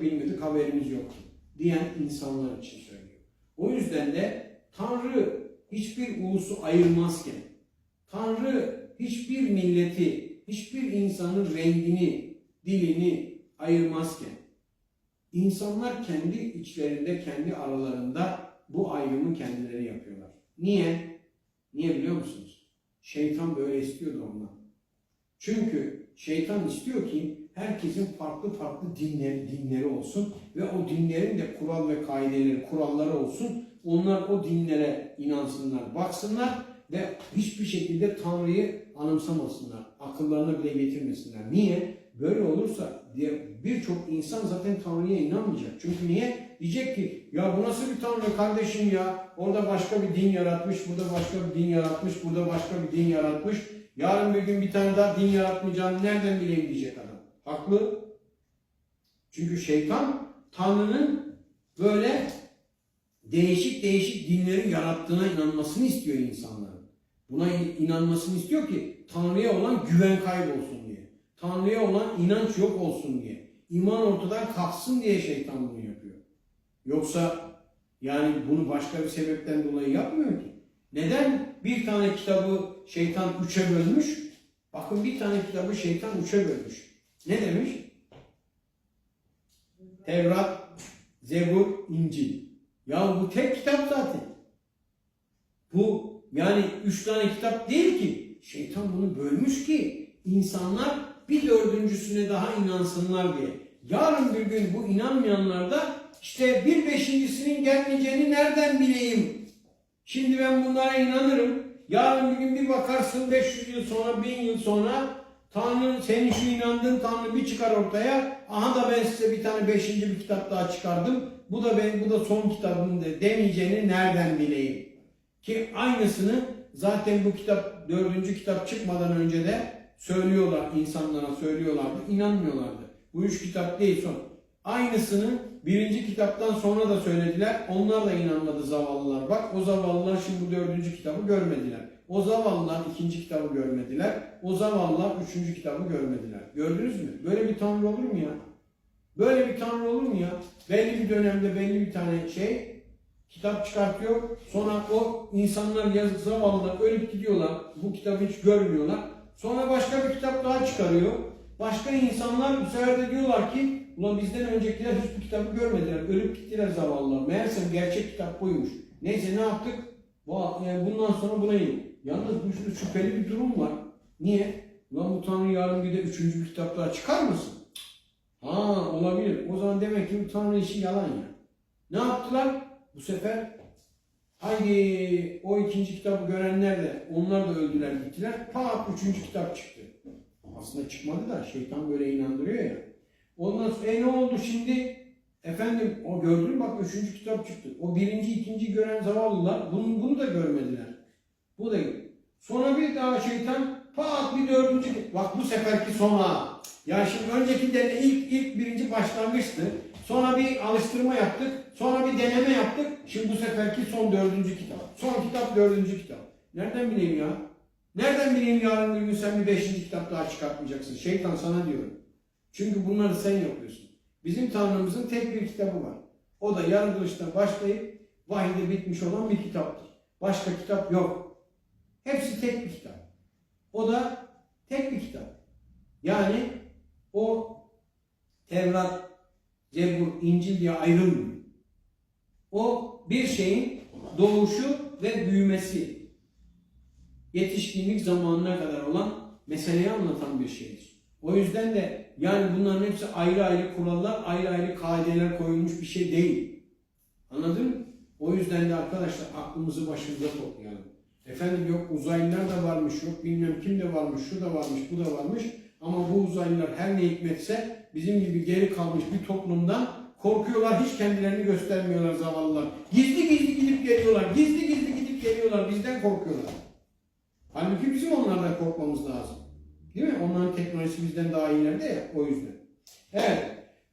bilmedik, haberimiz yoktu diyen insanlar için söylüyor. O yüzden de Tanrı hiçbir ulusu ayırmazken, Tanrı hiçbir milleti, hiçbir insanın rengini, dilini ayırmazken, insanlar kendi içlerinde, kendi aralarında bu ayrımı kendileri yapıyorlar. Niye? Niye biliyor musunuz? Şeytan böyle istiyordu ondan. Çünkü şeytan istiyor ki herkesin farklı farklı dinleri, dinleri olsun ve o dinlerin de kural ve kaideleri, kuralları olsun. Onlar o dinlere inansınlar, baksınlar ve hiçbir şekilde Tanrı'yı anımsamasınlar, akıllarına bile getirmesinler. Niye? Böyle olursa diye birçok insan zaten Tanrı'ya inanmayacak. Çünkü niye? Diyecek ki ya bu nasıl bir Tanrı kardeşim ya? Orada başka bir din yaratmış, burada başka bir din yaratmış, burada başka bir din yaratmış. Yarın bir gün bir tane daha din yaratmayacağını nereden bileyim diyecek adam. Haklı. Çünkü şeytan Tanrı'nın böyle değişik değişik dinlerin yarattığına inanmasını istiyor insanların. Buna inanmasını istiyor ki Tanrı'ya olan güven kaybolsun diye. Tanrı'ya olan inanç yok olsun diye. İman ortadan kalksın diye şeytan bunu yapıyor. Yoksa yani bunu başka bir sebepten dolayı yapmıyor ki. Neden bir tane kitabı şeytan üçe bölmüş? Bakın bir tane kitabı şeytan üçe bölmüş. Ne demiş? Tevrat, Zebur, İncil. Ya bu tek kitap zaten. Bu yani üç tane kitap değil ki. Şeytan bunu bölmüş ki insanlar bir dördüncüsüne daha inansınlar diye. Yarın bir gün bu inanmayanlar da işte bir beşincisinin gelmeyeceğini nereden bileyim? Şimdi ben bunlara inanırım. Yarın bir gün bir bakarsın 500 yıl sonra, 1000 yıl sonra Tanrı senin şu inandığın Tanrı bir çıkar ortaya. Aha da ben size bir tane beşinci bir kitap daha çıkardım. Bu da ben bu da son kitabım de demeyeceğini nereden bileyim? Ki aynısını zaten bu kitap dördüncü kitap çıkmadan önce de söylüyorlar insanlara söylüyorlardı. inanmıyorlardı. Bu üç kitap değil son. Aynısını birinci kitaptan sonra da söylediler. Onlar da inanmadı zavallılar. Bak o zavallılar şimdi dördüncü kitabı görmediler. O zavallılar ikinci kitabı görmediler. O zavallılar üçüncü kitabı görmediler. Gördünüz mü? Böyle bir tanrı olur mu ya? Böyle bir tanrı olur mu ya? Belli bir dönemde belli bir tane şey kitap çıkartıyor. Sonra o insanlar yazık zavallılar ölüp gidiyorlar. Bu kitabı hiç görmüyorlar. Sonra başka bir kitap daha çıkarıyor. Başka insanlar bu sefer de diyorlar ki ulan bizden öncekiler hiçbir kitabı görmediler. Ölüp gittiler zavallılar. Meğerse gerçek kitap buymuş. Neyse ne yaptık? Yani bundan sonra buna in. Yalnız bu şurada şüpheli bir durum var. Niye? Ulan bu Tanrı yarın bir de üçüncü bir kitap daha çıkar mısın? Ha olabilir. O zaman demek ki bu Tanrı işi yalan ya. Ne yaptılar? Bu sefer haydi o ikinci kitabı görenler de onlar da öldüler gittiler. Pat üçüncü kitap çıktı. Aslında çıkmadı da şeytan böyle inandırıyor ya. Ondan sonra e ne oldu şimdi? Efendim o gördün bak üçüncü kitap çıktı. O birinci ikinci gören zavallılar bunu, bunu da görmediler. Bu da Sonra bir daha şeytan pat bir dördüncü bak bu seferki sona. Ya şimdi önceki de ilk ilk birinci başlangıçtı. Sonra bir alıştırma yaptık. Sonra bir deneme yaptık. Şimdi bu seferki son dördüncü kitap. Son kitap dördüncü kitap. Nereden bileyim ya? Nereden bileyim yarın bir gün sen bir beşinci kitap daha çıkartmayacaksın? Şeytan sana diyorum. Çünkü bunları sen yapıyorsun. Bizim Tanrımızın tek bir kitabı var. O da yaratılıştan başlayıp vahide bitmiş olan bir kitaptır. Başka kitap yok. Hepsi tek bir kitap. O da tek bir kitap. Yani o Tevrat, Zebur, İncil diye ayrılmıyor. O bir şeyin doğuşu ve büyümesi. Yetişkinlik zamanına kadar olan meseleyi anlatan bir şeydir. O yüzden de yani bunların hepsi ayrı ayrı kurallar, ayrı ayrı kaideler koyulmuş bir şey değil. Anladın mı? O yüzden de arkadaşlar aklımızı başımıza toplayalım. Efendim yok uzaylılar da varmış, yok bilmem kim de varmış, şu da varmış, bu da varmış. Ama bu uzaylılar her ne hikmetse bizim gibi geri kalmış bir toplumdan korkuyorlar, hiç kendilerini göstermiyorlar zavallılar. Gizli gizli gidip geliyorlar, gizli gizli gidip geliyorlar, bizden korkuyorlar. Halbuki bizim onlardan korkmamız lazım. Değil mi? Onların teknolojisi bizden daha ileride ya, o yüzden. Evet,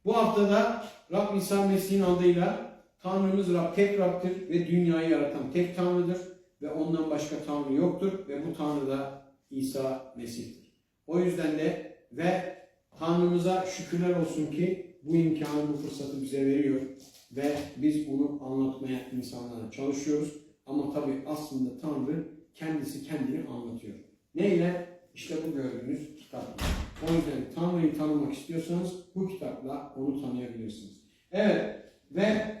bu haftada Rab İsa Mesih'in adıyla Tanrımız Rab tek Rab'dir ve dünyayı yaratan tek Tanrı'dır ve ondan başka Tanrı yoktur ve bu Tanrı da İsa Mesih'tir. O yüzden de ve Tanrımıza şükürler olsun ki bu imkanı, bu fırsatı bize veriyor ve biz bunu anlatmaya insanlara çalışıyoruz. Ama tabii aslında Tanrı kendisi kendini anlatıyor. Neyle? İşte bu gördüğünüz kitapla. O yüzden Tanrı'yı tanımak istiyorsanız bu kitapla onu tanıyabilirsiniz. Evet ve